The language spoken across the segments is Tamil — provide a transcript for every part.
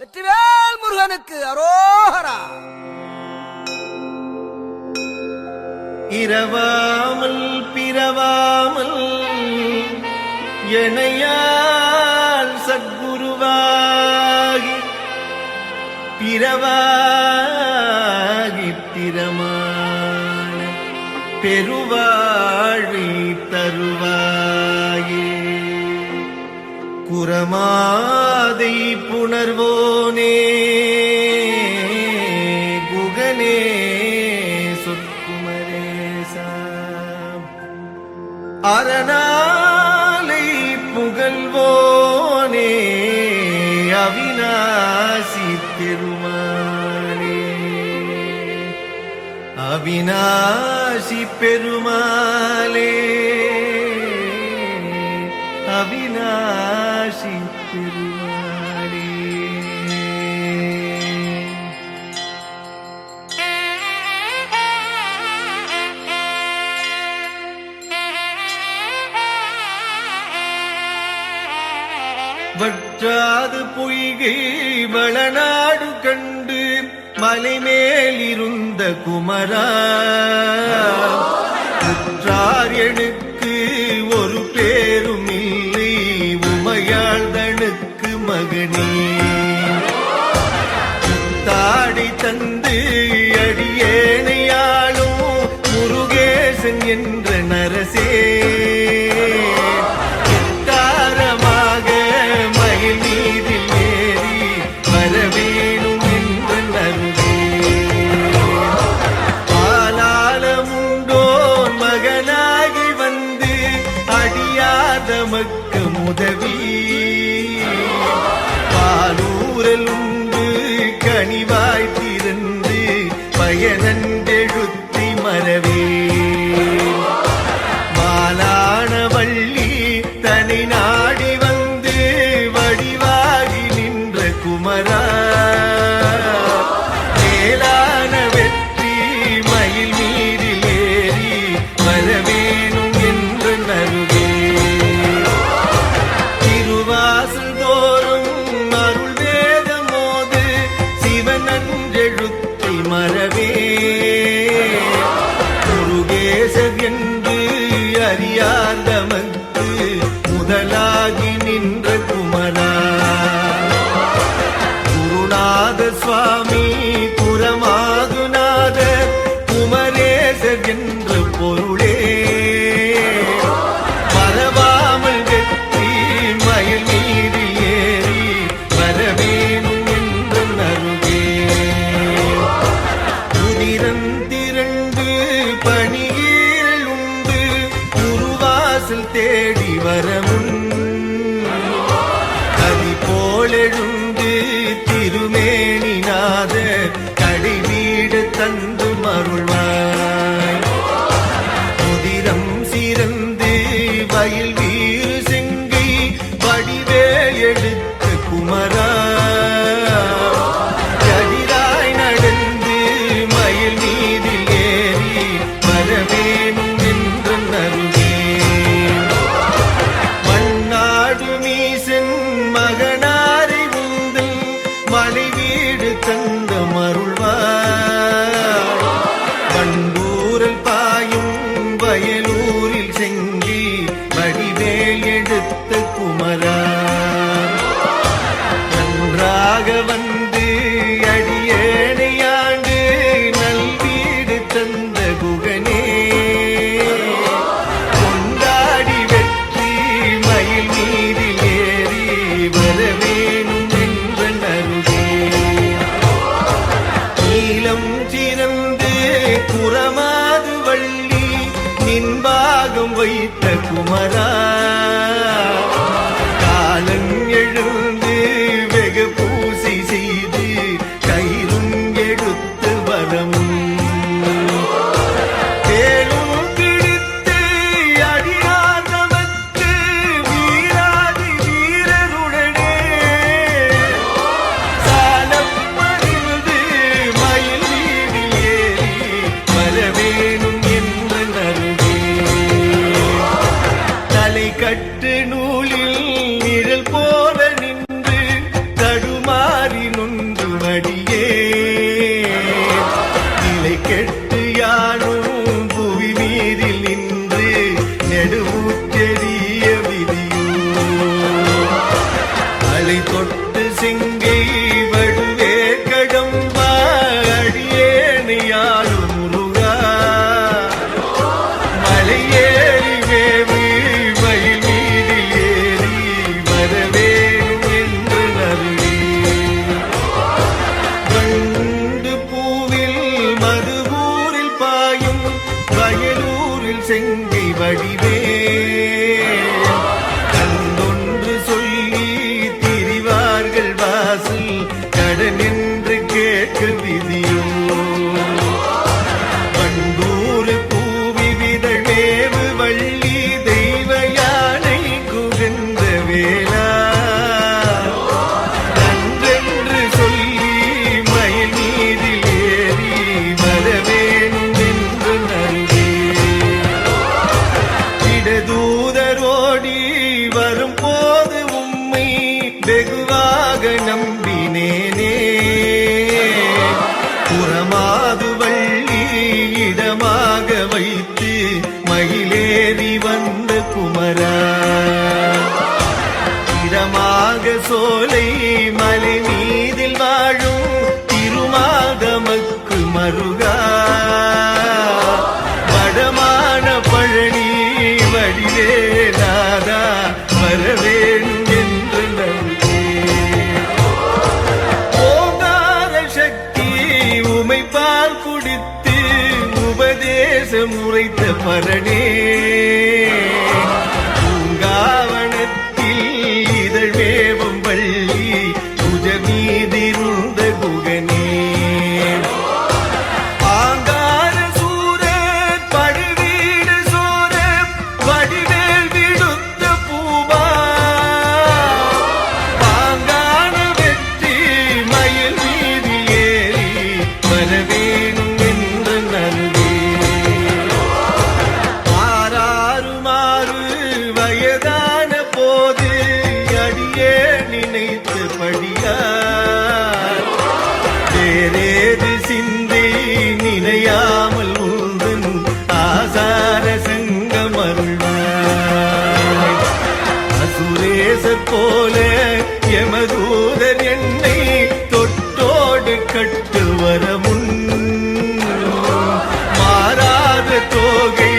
வெற்றிவேல் முருகனுக்கு அரோகரா. இரவாமல் பிறவாமல் இணையால் சத்குருவாகி பிறவாகி திறமான பெருவா உரமாதை புணர்வோனே குகனே சொற்குமரேசா அரணாலை புகழ்வோனே அவிநாசி பெருமானே. அவிநாசி பெருமாளே அவிநாசி மலைமேலிருந்த குமரா. குற்றார் எனக்கு ஒரு பேரும் இல்லை. உமையாழ்தனுக்கு மகனே. ويتك ومراك விட்டு கட்டு வர முன் மாறாத தோகை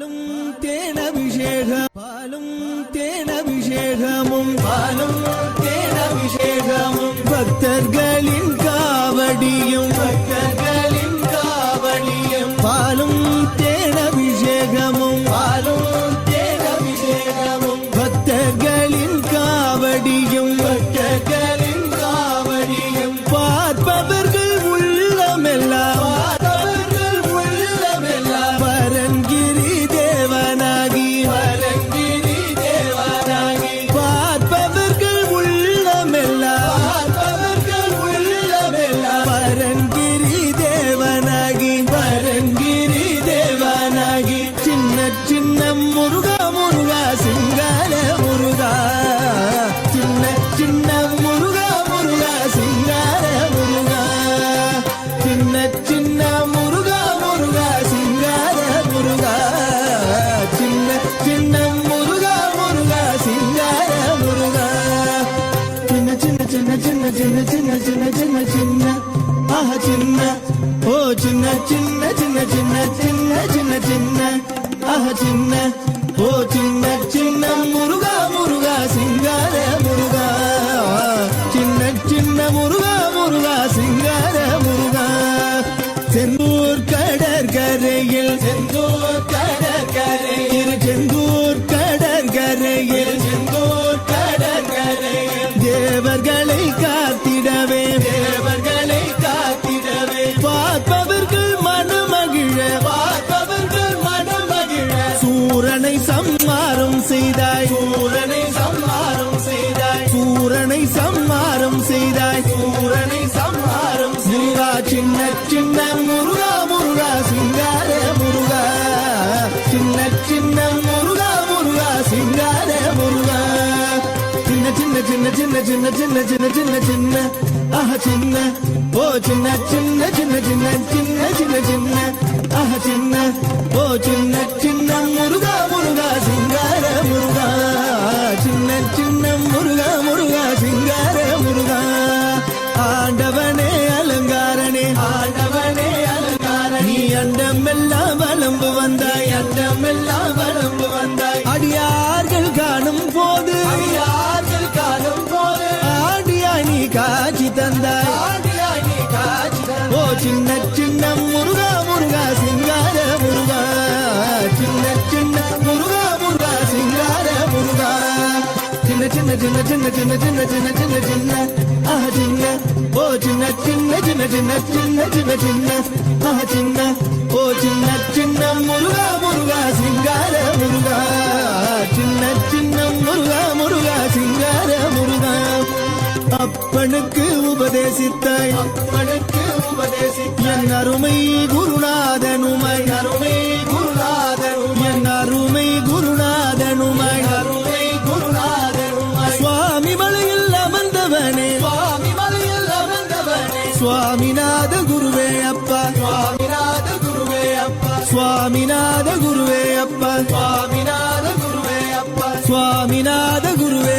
பாலும் தேனபிஷேகம் பாலும் தேனபிஷேகமும் பாலும் தேனபிஷேகமும் பக்தர்களின் காவடியும் i'm amor சின்ன ஓ சின்ன சின்ன முருகா முருகா சிங்கார முருகா. சின்ன சின்ன முருகா முருகா சிங்கார முருகா. செந்தூர் கடற்கரையில் செந்தூர் கடற்கரையில் செந்தூர் கடற்கரையில் செந்தூர் చిన్న చిన్న చిన్న చిన్న ఆహ చిన్న ఓ చిన్న చిన్న చిన్న చిన్న చిన్న చిన్న చిన్న ఆహ చిన్న ఓ చిన్న చిన్న మురుగా మురుగా సింగార మురుగా చిన్న చిన్న சின்ன சின்ன சின்ன சின்ன சின்ன சின்ன சின்ன ஆஹ சின்ன ஓ சின்ன சின்ன சின்ன சின்ன சின்ன சின்ன சின்ன ஆஹ சின்ன ஓ சின்ன சின்ன முருகா முருகா சிங்கார முருகா. சின்ன சின்ன முருகா முருகா சிங்கார முருகா. அப்பனுக்கு உபதேசித்தாய். அப்பனுக்கு உபதேசித்தாய். என் அருமை குருநாதனுமை அருமை குருநாதன். சுவாமிநாத குருவே அப்பா. சுவாமிநாத குருவே அப்பா. சுவாமிநாத குருவே அப்பா. சுவாமிநாத குருவே அப்பா. சுவாமிநாத குருவே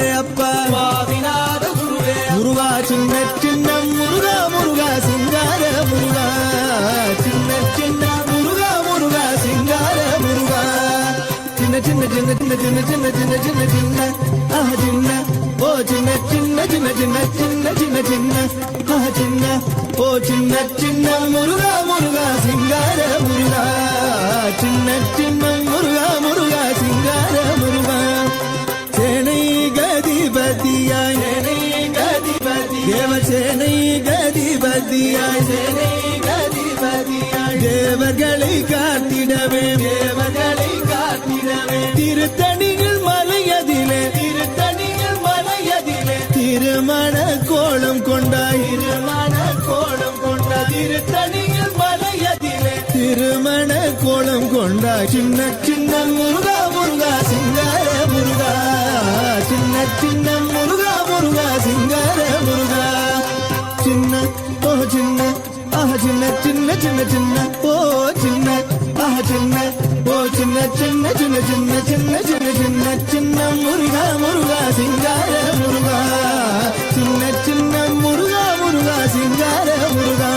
சின்ன சின்ன சின்ன சின்ன சின்ன சின்ன. சின்ன. ஓ சின்ன சின்ன முருகா முருகா சிங்கார முருகா. சின்ன சின்ன முருகா முருகா சிங்கார முருகா. சேனை கதிபதியாய். சேனை கதிபதி தேவசேனை கதிபதியாய். சேனை கதிபதியாய். தேவர்களை காத்திடவே. தேவ சின்ன ஓ சின்ன சின்ன சின்ன சின்ன சின்ன சின்ன சின்ன சின்ன முருகா முருகா சிங்கார முருகா. சின்ன சின்ன முருகா முருகா சிங்கார முருகா.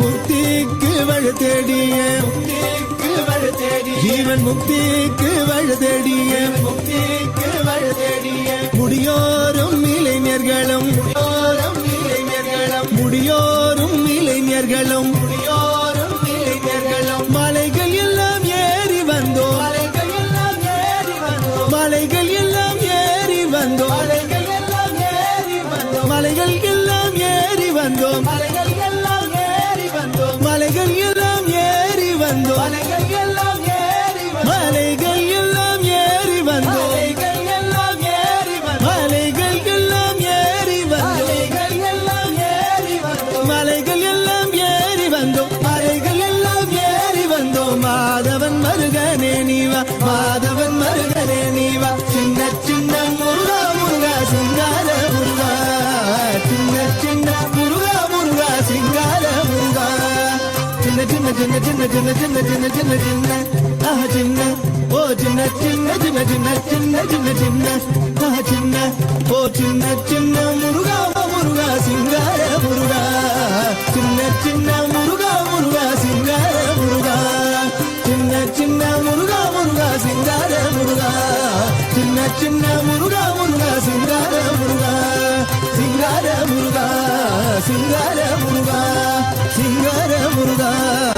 முக்திக்கு வழி தேடிய முக்திக்கு வழி தேடி ஜீவன் முக்திக்கு வழி தேடிய முக்திக்கு வழி தேடிய. முடியோரும் இளைஞர்களும் முடியோரும் இளைஞர்களும். முடியோரும் இளைஞர்களும். முடியோரும் dinle dinle dinle dinle dinle dinle Daha dinle o dinle dinle dinle dinle dinle dinle dinle Daha dinle o dinle dinle muruga muruga singare muruga Dinle dinle muruga muruga singare muruga Dinle dinle muruga muruga singare muruga Dinle dinle muruga muruga singare muruga Singare muruga singare muruga singare muruga